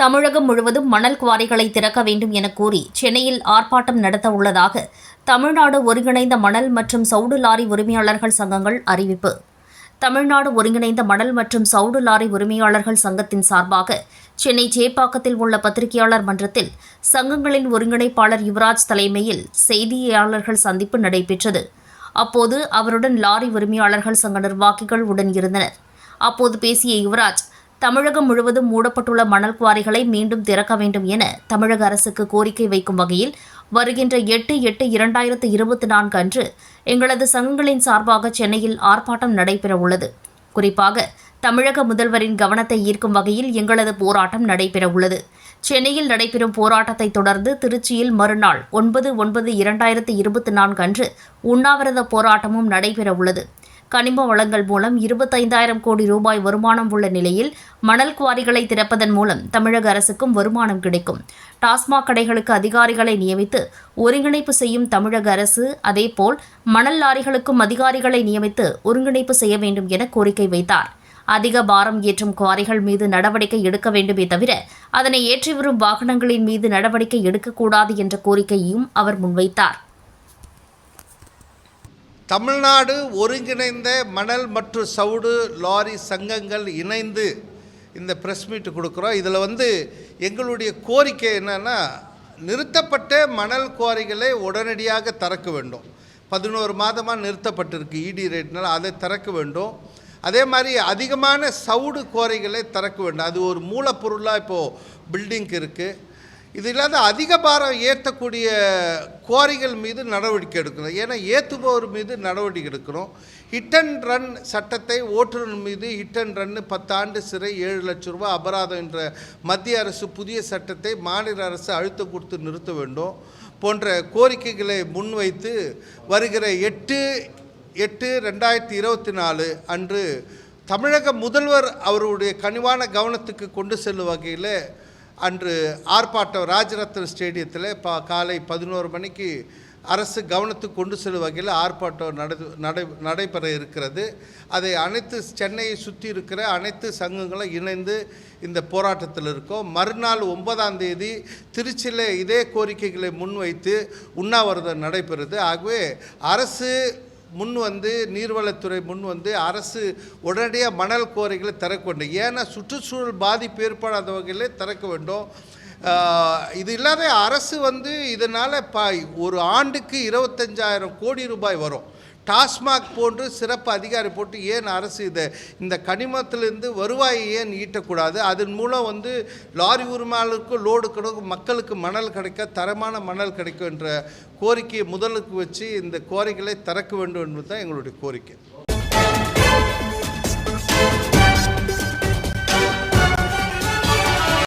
தமிழகம் முழுவதும் மணல் குவாரிகளை திறக்க வேண்டும் என கூறி சென்னையில் ஆர்ப்பாட்டம் நடத்த உள்ளதாக தமிழ்நாடு ஒருங்கிணைந்த மணல் மற்றும் சவுடு லாரி உரிமையாளர்கள் சங்கங்கள் அறிவிப்பு. தமிழ்நாடு ஒருங்கிணைந்த மணல் மற்றும் சவுடு லாரி உரிமையாளர்கள் சங்கத்தின் சார்பாக சென்னை சேப்பாக்கத்தில் உள்ள பத்திரிகையாளர் மன்றத்தில் சங்கங்களின் ஒருங்கிணைப்பாளர் யுவராஜ் தலைமையில் செய்தியாளர்கள் சந்திப்பு நடைபெற்றது. அப்போது அவருடன் லாரி உரிமையாளர்கள் சங்க நிர்வாகிகள் உடன் இருந்தனர். அப்போது பேசிய யுவராஜ் தமிழகம் முழுவதும் மூடப்பட்டுள்ள மணல் குவாரிகளை மீண்டும் திறக்க வேண்டும் என தமிழக அரசுக்கு கோரிக்கை வைக்கும் வகையில் வருகின்ற எட்டு எட்டு இரண்டாயிரத்து இருபத்தி நான்கு அன்று எங்களது சங்கங்களின் சார்பாக சென்னையில் ஆர்ப்பாட்டம் நடைபெறவுள்ளது குறிப்பாக தமிழக முதல்வரின் கவனத்தை ஈர்க்கும் வகையில் எங்களது போராட்டம் நடைபெறவுள்ளது சென்னையில் நடைபெறும் போராட்டத்தை தொடர்ந்து திருச்சியில் மறுநாள் ஒன்பது ஒன்பது இரண்டாயிரத்து இருபத்தி நான்கு அன்று உண்ணாவிரத போராட்டமும் நடைபெறவுள்ளது கனிம வளங்கள் மூலம் இருபத்தைந்தாயிரம் கோடி ரூபாய் வருமானம் உள்ள நிலையில் மணல் குவாரிகளை திறப்பதன் மூலம் தமிழக அரசுக்கும் வருமானம் கிடைக்கும். டாஸ்மாக் கடைகளுக்கு அதிகாரிகளை நியமித்து ஒருங்கிணைப்பு செய்யும் தமிழக அரசு அதேபோல் மணல் லாரிகளுக்கும் அதிகாரிகளை நியமித்து ஒருங்கிணைப்பு செய்ய வேண்டும் என கோரிக்கை வைத்தார். அதிக பாரம் ஏற்றும் குவாரிகள் மீது நடவடிக்கை எடுக்க வேண்டுமே தவிர அதனை ஏற்றி வரும் வாகனங்களின் மீது நடவடிக்கை எடுக்கக்கூடாது என்ற கோரிக்கையையும் அவர் முன்வைத்தார். தமிழ்நாடு ஒருங்கிணைந்த மணல் மற்றும் சவுடு லாரி சங்கங்கள் இணைந்து இந்த ப்ரெஸ் மீட்டு கொடுக்குறோம். இதில் வந்து எங்களுடைய கோரிக்கை என்னென்னா நிறுத்தப்பட்ட மணல் குவாரிகளை உடனடியாக திறக்க வேண்டும். பதினோரு மாதமாக நிறுத்தப்பட்டிருக்கு இடி ரேட்னால் அதை திறக்க வேண்டும். அதே மாதிரி அதிகமான சவுடு குவாரிகளை திறக்க வேண்டும். அது ஒரு மூலப்பொருளாக இப்போது பில்டிங்க்கு இருக்குது இது இல்லாத அதிக பாரம் ஏற்றக்கூடிய குவாரிகள் மீது நடவடிக்கை எடுக்கணும். ஏன்னா ஏற்றுபவர் மீது நடவடிக்கை எடுக்கணும். ஹிட் அண்ட் ரன் சட்டத்தை ஓட்டுநர் மீது ஹிட் அண்ட் ரன்னு பத்தாண்டு சிறை ஏழு லட்சம் ரூபாய் அபராதம் என்ற மத்திய அரசு புதிய சட்டத்தை மாநில அரசு அழுத்தம் கொடுத்து நிறுத்த வேண்டும். போன்ற கோரிக்கைகளை முன்வைத்து வருகிற எட்டு எட்டு ரெண்டாயிரத்தி இருபத்தி நாலு அன்று தமிழக முதல்வர் அவருடைய கனிவான கவனத்துக்கு கொண்டு செல்லும் வகையில் அன்று ஆர்ப்பாட்டம் ராஜரத்னம் ஸ்டேடியத்தில் பா காலை பதினோரு மணிக்கு அரசு கவனத்துக்கு கொண்டு செல்லும் வகையில் ஆர்ப்பாட்டம் நடந்து நடை நடைபெற இருக்கிறது. அதை அனைத்து சென்னையை சுற்றி இருக்கிற அனைத்து சங்கங்களும் இணைந்து இந்த போராட்டத்தில் இருக்கோம். மறுநாள் ஒன்பதாம் தேதி திருச்சியில் இதே கோரிக்கைகளை முன்வைத்து உண்ணாவிரதம் நடைபெறுது. ஆகவே அரசு முன் வந்து நீர்வளத்துறை முன் வந்து அரசு உடனடியாக மணல் கோரிகளை திறக்க வேண்டும். ஏன்னா சுற்றுச்சூழல் பாதிப்பு ஏற்படாத வகையில் திறக்க வேண்டும். இது இல்லாத அரசு வந்து இதனால் ப ஒரு ஆண்டுக்கு இருபத்தஞ்சாயிரம் கோடி ரூபாய் வரும். டாஸ்மாக் போன்று சிறப்பு அதிகாரி போட்டு ஏன் அரசு இதை இந்த கனிமத்திலிருந்து வருவாயை ஏன் ஈட்டக்கூடாது? அதன் மூலம் வந்து லாரி உரிமையாளருக்கு லோடு கிடைக்கும் மக்களுக்கு மணல் கிடைக்க தரமான மணல் கிடைக்கும் என்ற கோரிக்கையை முதலுக்கு வச்சு இந்த கோரிக்கைகளை திறக்க வேண்டும் என்பது தான் எங்களுடைய கோரிக்கை.